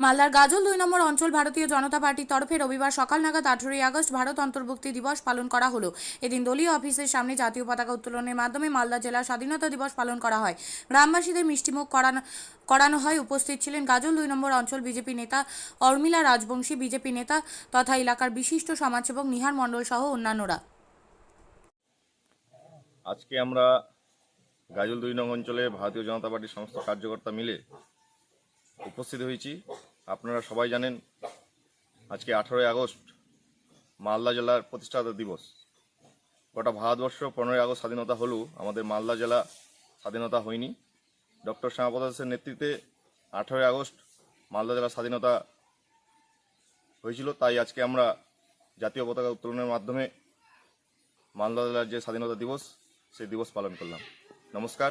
মালদার গাজল দুই নম্বর অঞ্চল ভারতীয় জনতা পার্টির তরফে রবিবার সকাল নাগাদ আঠেরোই আগস্ট ভারত অন্তর্ভুক্তি দিবস পালন করা হলো। এদিন দলীয় অফিসের সামনে জাতীয় পতাকা উত্তোলনের মাধ্যমে মালদা জেলা স্বাধীনতা দিবস পালন করা হয়। গ্রামবাসীদের মিষ্টিমুখ করানো করানো হয়। উপস্থিত ছিলেন গাজল দুই নম্বর অঞ্চল বিজেপি নেতা অর্মিলা রাজবংশী, বিজেপি নেতা তথা এলাকার বিশিষ্ট সমাজসেবক নিহার মণ্ডল সহ অন্যান্যরা। আজকে আমরা গাজল দুই নং অঞ্চলে ভারতীয় জনতা পার্টির সমস্ত কার্যকর্তা মিলে উপস্থিত হয়েছি। আপনারা সবাই জানেন, আজকে আঠারোই আগস্ট, মালদা জেলার প্রতিষ্ঠাতা দিবস। গোটা ভারতবর্ষ পনেরোই আগস্ট স্বাধীনতা হলেও আমাদের মালদা জেলা স্বাধীনতা হয়নি। ডক্টর শ্যামাপ্রসাদ দাসের নেতৃত্বে আঠারোই আগস্ট মালদা জেলা স্বাধীনতা হয়েছিল। তাই আজকে আমরা জাতীয় পতাকা উত্তোলনের মাধ্যমে মালদা জেলার যে স্বাধীনতা দিবস, সেই দিবস পালন করলাম। নমস্কার।